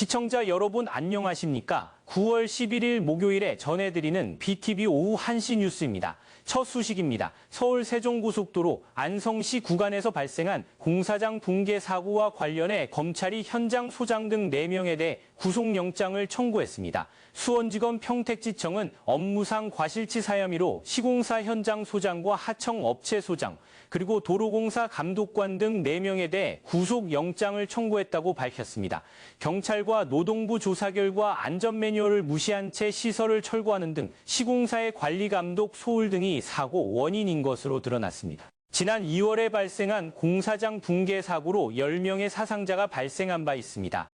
시청자 여러분 안녕하십니까? 9월 11일 목요일에 전해드리는 BTV 오후 1시 뉴스입니다. 첫 소식입니다. 서울 세종고속도로 안성시 구간에서 발생한 공사장 붕괴 사고와 관련해 검찰이 현장 소장 등 4명에 대해 구속영장을 청구했습니다. 수원지검 평택지청은 업무상 과실치 사 혐의로 시공사 현장 소장과 하청 업체 소장, 그리고 도로공사 감독관 등 4명에 대해 구속영장을 청구했다고 밝혔습니다. 경찰과 노동부 조사 결과 안전 매뉴 얼을 무시한 채 시설을 철거하는 등 시공사의 관리 감독 소홀 등이 사고 원인인 것으로 드러났습니다. 지난 2월에 발생한 공사장 붕괴 사고로 10명의 사상자가 발생한 바 있습니다.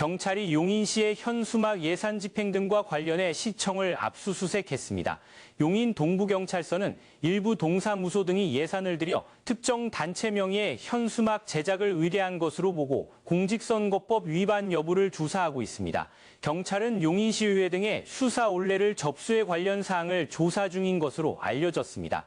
경찰이 용인시의 현수막 예산 집행 등과 관련해 시청을 압수수색했습니다. 용인 동부경찰서는 일부 동사무소 등이 예산을 들여 특정 단체 명의의 현수막 제작을 의뢰한 것으로 보고 공직선거법 위반 여부를 조사하고 있습니다. 경찰은 용인시의회 등의 수사 올레를 접수에 관련 사항을 조사 중인 것으로 알려졌습니다.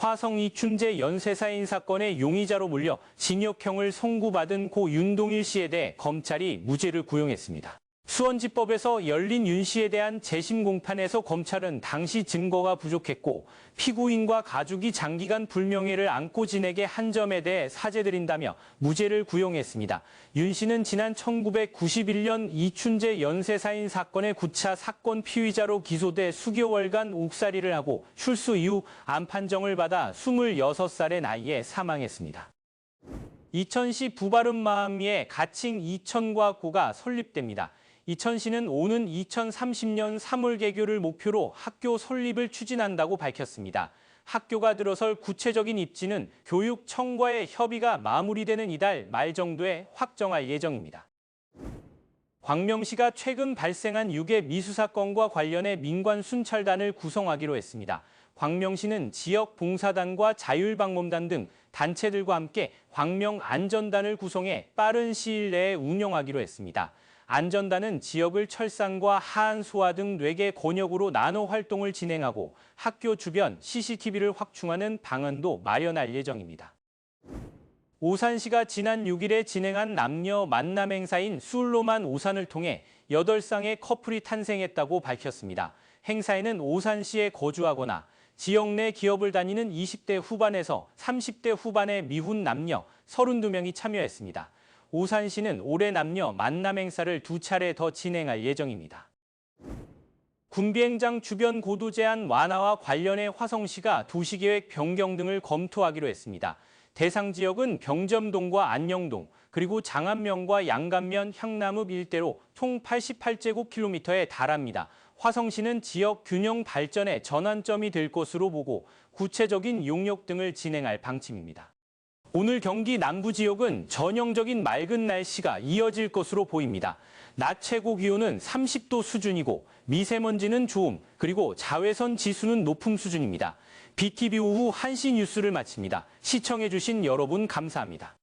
화성 이춘재 연쇄살인 사건의 용의자로 몰려 징역형을 선고받은 고 윤동일 씨에 대해 검찰이 무죄를 구형했습니다. 수원지법에서 열린 윤 씨에 대한 재심 공판에서 검찰은 당시 증거가 부족했고 피고인과 가족이 장기간 불명예를 안고 지내게 한 점에 대해 사죄드린다며 무죄를 구형했습니다. 윤 씨는 지난 1991년 이춘재 연쇄살인 사건의 9차 사건 피의자로 기소돼 수개월간 옥살이를 하고 출소 이후 암 판정을 받아 26살의 나이에 사망했습니다. 이천시 부바름마음리에 가칭 이천과 고가 설립됩니다. 이천시는 오는 2030년 3월 개교를 목표로 학교 설립을 추진한다고 밝혔습니다. 학교가 들어설 구체적인 입지는 교육청과의 협의가 마무리되는 이달 말 정도에 확정할 예정입니다. 광명시가 최근 발생한 유괴 미수 사건과 관련해 민관 순찰단을 구성하기로 했습니다. 광명시는 지역 봉사단과 자율방범단 등 단체들과 함께 광명 안전단을 구성해 빠른 시일 내에 운영하기로 했습니다. 안전단은 지역을 철산과 하안 소화 등 4개 권역으로 나눠 활동을 진행하고 학교 주변 CCTV를 확충하는 방안도 마련할 예정입니다. 오산시가 지난 6일에 진행한 남녀 만남 행사인 술로만 오산을 통해 8쌍의 커플이 탄생했다고 밝혔습니다. 행사에는 오산시에 거주하거나 지역 내 기업을 다니는 20대 후반에서 30대 후반의 미혼 남녀 32명이 참여했습니다. 오산시는 올해 남녀 만남 행사를 두 차례 더 진행할 예정입니다. 군비행장 주변 고도 제한 완화와 관련해 화성시가 도시계획 변경 등을 검토하기로 했습니다. 대상 지역은 병점동과 안녕동, 그리고 장안면과 양감면, 향남읍 일대로 총 88제곱킬로미터에 달합니다. 화성시는 지역 균형 발전의 전환점이 될 것으로 보고 구체적인 용역 등을 진행할 방침입니다. 오늘 경기 남부 지역은 전형적인 맑은 날씨가 이어질 것으로 보입니다. 낮 최고 기온은 30도 수준이고 미세먼지는 좋음, 그리고 자외선 지수는 높음 수준입니다. BTV 오후 1시 뉴스를 마칩니다. 시청해주신 여러분 감사합니다.